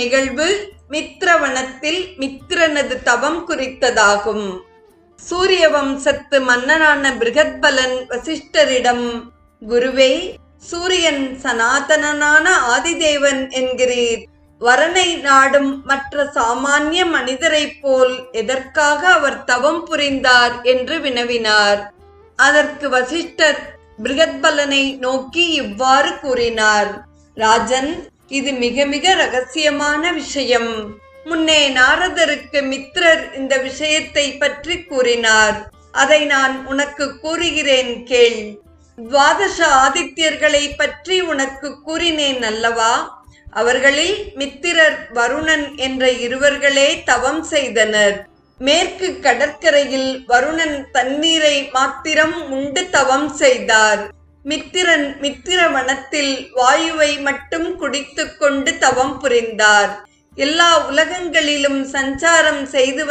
நிகழ்வு மித்ரவனத்தில் மித்திரனது தவம் குறித்ததாகும். சூரிய வம்சத்து மன்னனான பிருகத்பலன் வசிஷ்டரிடம் குருவே சூரியன் சனாதனனான ஆதிதேவன் என்கிறீர். வரனை நாடும் மற்ற சாமானிய மனிதரைப் போல் எதற்காக அவர் தவம் புரிந்தார்? என்று வினவினார். அதற்கு வசிஷ்டர் பிருகத்பலனை நோக்கி இவ்வாறு கூறினார். ராஜன் இது மிக மிக ரகசியமான விஷயம். முன்னே நாரதருக்கு மித்ரர் இந்த விஷயத்தை பற்றி கூறினார். அதை நான் உனக்கு கூறுகிறேன் கேள். துவாதச ஆதித்யர்களை பற்றி உனக்கு கூறினேன் அல்லவா? அவர்களில் மித்திரர் வருணன் என்ற இருவர்களே தவம் செய்தனர். மேற்கு கடற்கரையில் வருணன் தண்ணீரை மாத்திரம் உண்டு தவம் செய்தார். மித்திரன் மித்திர வனத்தில் வாயுவை மட்டும் குடித்துக்கொண்டு தவம் புரிந்தார். எல்லா உலகங்களிலும் சஞ்சாரம் செய்து வந்த